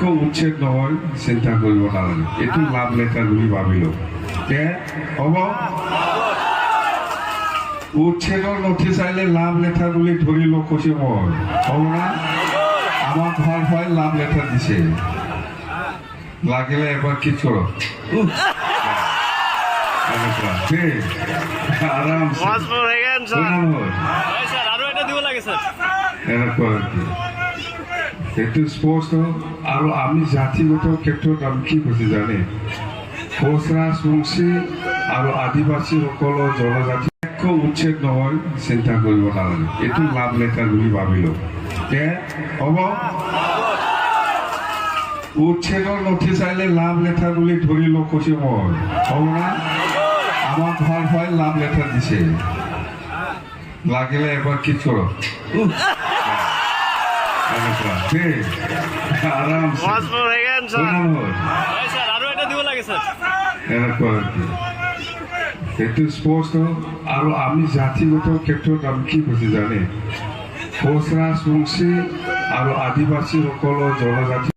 একো উচ্ছেদ নহয় চিন্তা কৰিব নালাগে। এইটো লাভ লেটাৰ বুলি ভাবিলোঁ। হ'ব? উচ্ছেদৰ নথি চাইলে লাভ লেটাৰ বুলি ধৰি লওঁ কৈছোঁ মই। হ'ব না? আমাৰ ঘৰ হয় লাভ লেটাৰ দিছে। লাগিলে এবাৰ কি লাগে স্যার এনেকুৱা আৰু কি স্পষ্ট আৰু আমি জাতিগত ক্ষেত্ৰত আমি কি কৈছে জানে? কোচ ৰাজবংশী আৰু আদিবাসীসকলৰ জনজাতি, একো উচ্ছেদ নহয় চিন্তা কৰিব নালাগে। এইটো লাভ লেটাৰ বুলি ভাবিলোঁ। হ'ব? উচ্ছেদৰ নথি চাইলে লাভ লেটাৰ বুলি ধৰি লওঁ কৈছোঁ মই। হ'ব না? আমাৰ ঘৰ হয় লাভ লেটাৰ দিছে। লাগিলে এবাৰ কি কৰক এনেকুৱা। আরও আৰু স্পষ্ট আৰু আমি জাতিগত ক্ষেত্ৰত আমি কি কৈছে জানে কোচ ৰাজবংশী আৰু আদিবাসীসকলৰ জনজাতি